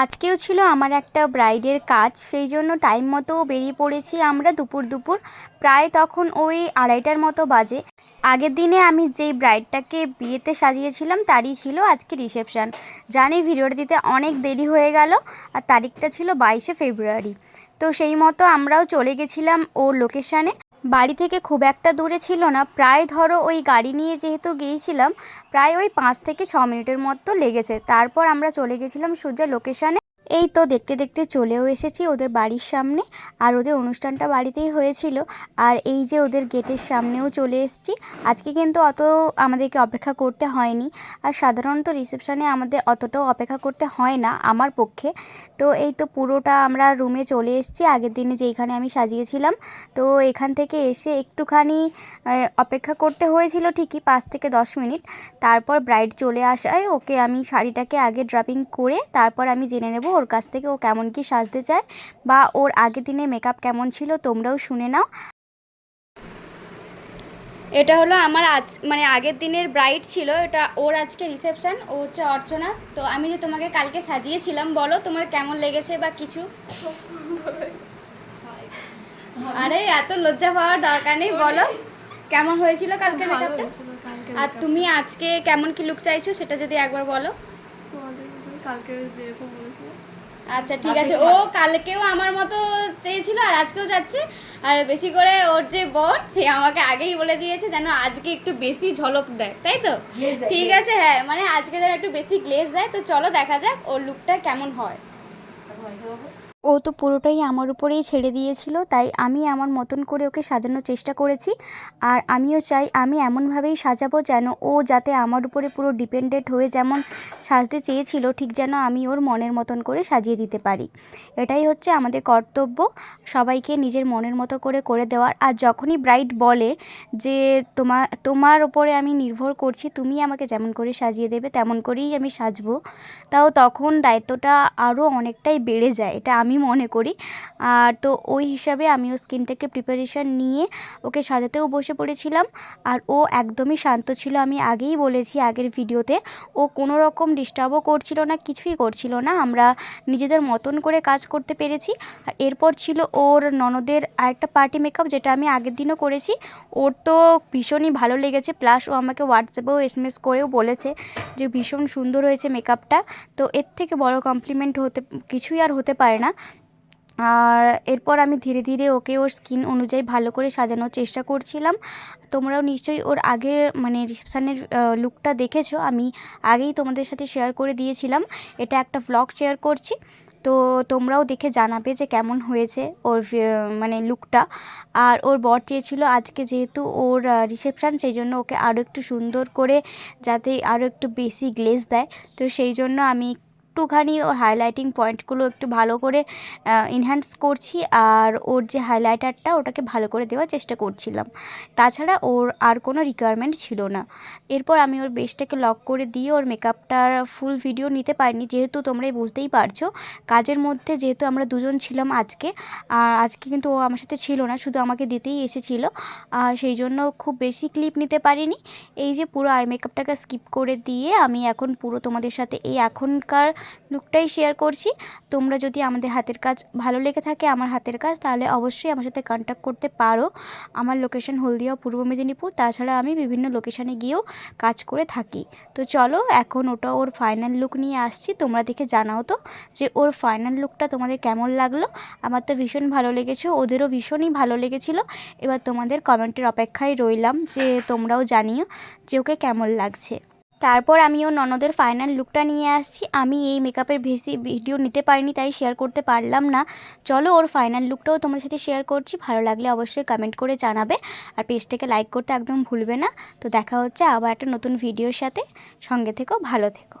আজকেও ছিল আমার একটা ব্রাইডের কাজ, সেই জন্য টাইম মতো বেরিয়ে পড়েছি আমরা দুপুর দুপুর। প্রায় তখন ওই আড়াইটার মতো বাজে। আগের দিনে আমি যেই ব্রাইডটাকে বিয়েতে সাজিয়েছিলাম তারই ছিল আজকে রিসেপশান। জানি ভিডিওটা দিতে অনেক দেরি হয়ে গেল আর তারিখটা ছিল বাইশে ফেব্রুয়ারি। তো সেই মতো আমরাও চলে গেছিলাম ওর লোকেশানে বাড়ি থেকে খুব একটা দূরে ছিল না। প্রায় ধরো ওই গাড়ি নিয়ে যেহেতু গিয়েছিলাম, প্রায় ওই পাঁচ থেকে ছ মিনিটের মতো লেগেছে। তারপর আমরা চলে গেছিলাম সূর্যা লোকেশানে এই তো দেখতে দেখতে চলেও এসেছি ওদের বাড়ির সামনে। আর ওদের অনুষ্ঠানটা বাড়িতেই হয়েছিল। আর এই যে ওদের গেটের সামনেও চলে এসেছি। আজকে কিন্তু অত আমাদেরকে অপেক্ষা করতে হয়নি। আর সাধারণত রিসেপশানে আমাদের অতটাও অপেক্ষা করতে হয় না আমার পক্ষে। তো এই তো পুরোটা আমরা রুমে চলে এসেছি। আগের দিনে যেইখানে আমি সাজিয়েছিলাম। তো এখান থেকে এসে একটুখানি অপেক্ষা করতে হয়েছিল ঠিকই পাঁচ থেকে দশ মিনিট। তারপর ব্রাইড চলে আসায় ওকে আমি শাড়িটাকে আগে ড্রাপিং করে তারপর আমি জেনে নেব ওর কাছ থেকে ও কেমন কি সাজতে চায় বা ওর আগের দিনে মেকআপ কেমন ছিল তোমরাও শুনে নাও। এটা হলো আমার আজ মানে আগের দিনের ব্রাইড ছিল এটা ওর আজকে রিসেপশন ও হচ্ছে অর্চনা। তো আমি যে তোমাকে কালকে সাজিয়েছিলাম বলো তোমার কেমন লেগেছে বা কিছু? আরে এত লজ্জা পাওয়ার দরকার নেই বলো। কেমন হয়েছিল কালকে মেকআপটা আর তুমি আজকে কেমন কি লুক চাইছো সেটা যদি একবার বলো। কালকে যেরকম আচ্ছা ঠিক আছে। ও কালকেও আমার মতো চেয়েছিল আর আজকেও যাচ্ছে। আর বেশি করে ওর যে বর সে আমাকে আগেই বলে দিয়েছে যেন আজকে একটু বেশি ঝলক দেয় তাই তো? ঠিক আছে হ্যাঁ মানে আজকে যেন একটু বেশি গ্লেজ দেয়। তো চলো দেখা যাক ওর লুকটা কেমন হয়। ও তো পুরোটাই আমার উপরেই ছেড়ে দিয়েছিল, তাই আমি আমার মতন করে ওকে সাজানোর চেষ্টা করেছি। আর আমিও চাই আমি এমনভাবেই সাজাবো যেন ও যাতে আমার উপরে পুরো ডিপেন্ডেন্ট হয়ে যেমন সাজতে চেয়েছিল, ঠিক যেন আমি ওর মনের মতন করে সাজিয়ে দিতে পারি। এটাই হচ্ছে আমাদের কর্তব্য, সবাইকে নিজের মনের মতো করে করে দেওয়ার। আর যখনই ব্রাইট বলে যে তোমার তোমার ওপরে আমি নির্ভর করছি, তুমি আমাকে যেমন করে সাজিয়ে দেবে, তেমন করেই আমি সাজবো, তাও তখন দায়িত্বটা আরও অনেকটাই বেড়ে যায়। এটা আমি মনে করি। আর তো ওই হিসাবে আমি ও স্কিনটাকে প্রিপারেশান নিয়ে ওকে সাজাতেও বসে পড়েছিলাম। আর ও একদমই শান্ত ছিল। আমি আগেই বলেছি আগের ভিডিওতে, ও কোনো রকম ডিস্টার্বও করছিল না, কিছুই করছিল না। আমরা নিজেদের মতন করে কাজ করতে পেরেছি। আর এরপর ছিল ওর ননদের আরেকটা পার্টি মেকআপ যেটা আমি আগের দিনও করেছি। ওর তো ভীষণই ভালো লেগেছে। প্লাস ও আমাকে হোয়াটসঅ্যাপেও এসএমএস করেও বলেছে যে ভীষণ সুন্দর হয়েছে মেকআপটা তো এর থেকে বড় কমপ্লিমেন্ট হতে, কিছুই আর হতে পারে না। আর এরপর আমি ধীরে ধীরে ওকে ওর স্কিন অনুযায়ী ভালো করে সাজানোর চেষ্টা করছিলাম। তোমরাও নিশ্চয়ই ওর আগে মানে রিসেপশানের লুকটা দেখেছ। আমি আগেই তোমাদের সাথে শেয়ার করে দিয়েছিলাম। এটা একটা ভ্লগ শেয়ার করছি। তো তোমরাও দেখে জানাবে যে কেমন হয়েছে ওর মানে লুকটা আর ওর বর চেয়েছিল আজকে যেহেতু ওর রিসেপশান সেই জন্য ওকে আরও একটু সুন্দর করে যাতে আরও একটু বেশি গ্লেজ দেয়। তো সেই জন্য আমি একটুখানি ওর হাইলাইটিং পয়েন্টগুলো একটু ভালো করে এনহ্যান্স করছি আর ওর যে হাইলাইটারটা ওটাকে ভালো করে দেওয়ার চেষ্টা করছিলাম। তাছাড়া ওর আর কোনো রিকোয়ারমেন্ট ছিল না। এরপর আমি ওর বেসটাকে লক করে দিয়ে ওর মেকআপটার ফুল ভিডিও নিতে পারিনি, যেহেতু তোমরাই বুঝতেই পারছ, কাজের মধ্যে যেহেতু আমরা দুজন ছিলাম আজকে, আর আজকে কিন্তু ও আমার সাথে ছিল না, শুধু আমাকে দিতেই এসেছিল সেই জন্য খুব বেশি ক্লিপ নিতে পারিনি। এই যে পুরো আই মেকআপটাকে স্কিপ করে দিয়ে আমি এখন পুরো তোমাদের সাথে, এই এখনকার লুকটাই শেয়ার করছি। তোমরা যদি আমাদের হাতের কাজ ভালো লেগে থাকে আমার হাতের কাজ, তাহলে অবশ্যই আমার সাথে কন্ট্যাক্ট করতে পারো। আমার লোকেশন হলদিয়া, পূর্ব মেদিনীপুর, তাছাড়া আমি বিভিন্ন লোকেশানে গিয়েও কাজ করে থাকি। তো চলো, এখন ওটা ওর ফাইনাল লুক নিয়ে আসছি। তোমরা দেখে জানাও তো যে ওর ফাইনাল লুকটা তোমাদের কেমন লাগল। আমার তো ভীষণ ভালো লেগেছে, ওদেরও ভীষণই ভালো লেগেছিলো। এবার তোমাদের কমেন্টের অপেক্ষায় রইলাম যে তোমরাও জানিও যে ওকে কেমন লাগছে। তারপর আমি ও ননদের ফাইনাল লুকটা নিয়ে আসছি। আমি এই মেকআপের ভেসি ভিডিও নিতে পারিনি, তাই শেয়ার করতে পারলাম না। চলো ওর ফাইনাল লুকটাও তোমার সাথে শেয়ার করছি। ভালো লাগলে অবশ্যই কমেন্ট করে জানাবে। আর পেজটাকে লাইক করতে একদম ভুলবে না। তো দেখা হচ্ছে আবার একটা নতুন ভিডিওর সাথে। সঙ্গে থেকো, ভালো থেকো।